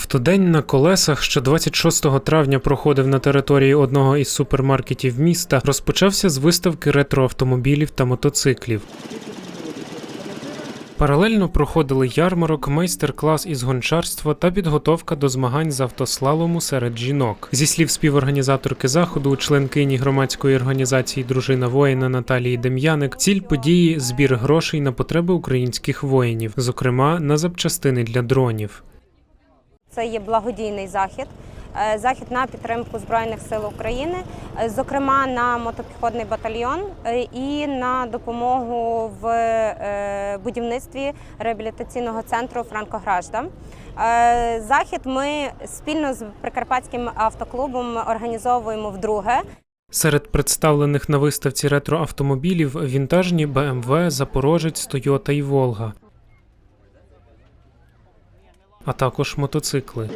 Автодень на колесах, що 26 травня проходив на території одного із супермаркетів міста, розпочався з виставки ретроавтомобілів та мотоциклів. Паралельно проходили ярмарок, майстер-клас із гончарства та підготовка до змагань з автослалому серед жінок. Зі слів співорганізаторки заходу, членкині громадської організації Дружина воїна Наталії Дем'яник, ціль події збір грошей на потреби українських воїнів, зокрема на запчастини для дронів. Це є благодійний захід. е, Захід на підтримку Збройних сил України, е, зокрема на мотопіхотний батальйон е, і на допомогу в будівництві реабілітаційного центру Франкогражда. Захід ми спільно з Прикарпатським автоклубом організовуємо вдруге. Серед представлених на виставці ретроавтомобілів вінтажні BMW, Запорожець, Toyota і Волга, а також мотоцикли.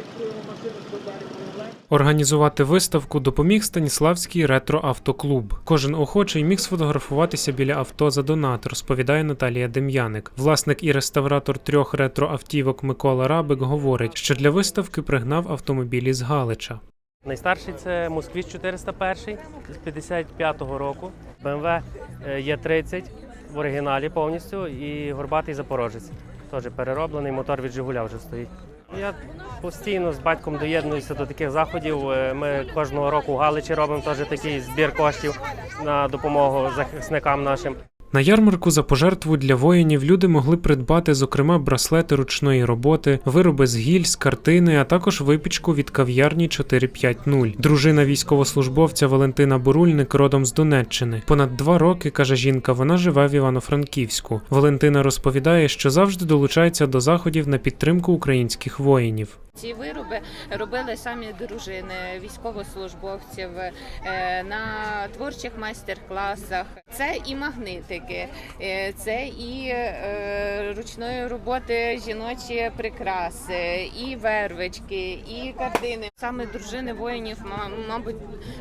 Організувати виставку допоміг Станіславський ретроавтоклуб. Кожен охочий міг сфотографуватися біля авто за донат, розповідає Наталія Дем'яник. Власник і реставратор трьох ретроавтівок Микола Рабик говорить, що для виставки пригнав автомобілі з Галича. Найстарший це Москвіч 401 з 55-го року. BMW є 30 в оригіналі повністю і горбатий запорожець. Теж перероблений, мотор від Жигуля вже стоїть. Я постійно з батьком доєднуюся до таких заходів. Е, Ми кожного року в Галичі робимо теж такий збір коштів на допомогу захисникам нашим. На ярмарку за пожертву для воїнів люди могли придбати, зокрема, браслети ручної роботи, вироби з гільз, картини, а також випічку від кав'ярні 450. Дружина військовослужбовця Валентина Бурульник родом з Донеччини. Понад два роки, каже жінка, вона живе в Івано-Франківську. Валентина розповідає, що завжди долучається до заходів на підтримку українських воїнів. Ці вироби робили самі дружини військовослужбовців е, на творчих майстер-класах. Це і магнитики, е, це і е, ручної роботи жіночі прикраси, і вервички, і картини. Саме дружини воїнів, ма- мабуть,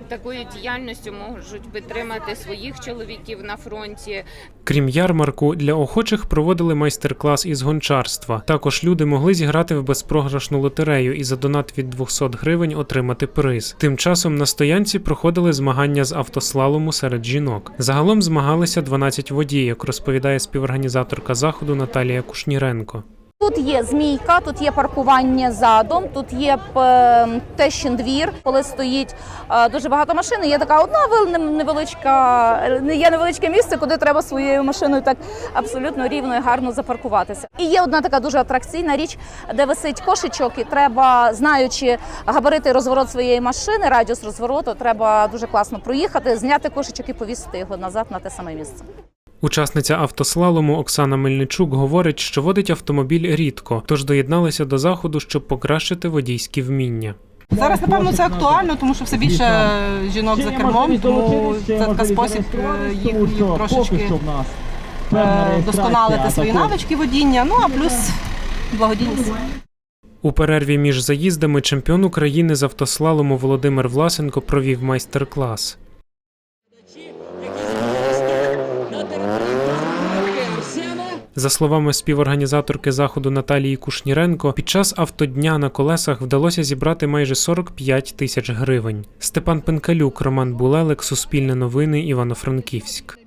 такою діяльністю можуть підтримати своїх чоловіків на фронті, Крім ярмарку, для охочих проводили майстер-клас із гончарства. Також люди могли зіграти в безпрограшну лотерею і за донат від 200 гривень отримати приз. Тим часом на стоянці проходили змагання з автослалому серед жінок. Загалом змагалися 12 водійок, розповідає співорганізаторка заходу Наталія Кушніренко. Тут є змійка, тут є паркування задом, тут є е, тещин двір, коли стоїть е, дуже багато машин. Є така одна вел- невеличка, не є невеличке місце, куди треба своєю машиною так абсолютно рівно і гарно запаркуватися. І є одна така дуже атракційна річ, де висить кошечок, і треба, знаючи габарити розворот своєї машини, радіус розвороту, треба дуже класно проїхати, зняти кошечок і повісити його назад на те саме місце. Учасниця автослалому Оксана Мельничук говорить, що водить автомобіль рідко, тож доєдналися до заходу, щоб покращити водійські вміння. Зараз, напевно, це актуально, тому що все більше жінок за кермом, тому це такий спосіб е, їх, трошечки е, вдосконалити свої навички водіння. Ну а плюс благодійність. У перерві між заїздами чемпіон України з автослалому Володимир Власенко провів майстер-клас. За словами співорганізаторки заходу Наталії Кушніренко, під час автодня на колесах вдалося зібрати майже 45 тисяч гривень. Степан Пенкалюк, Роман Булелик, Суспільне новини, Івано-Франківськ.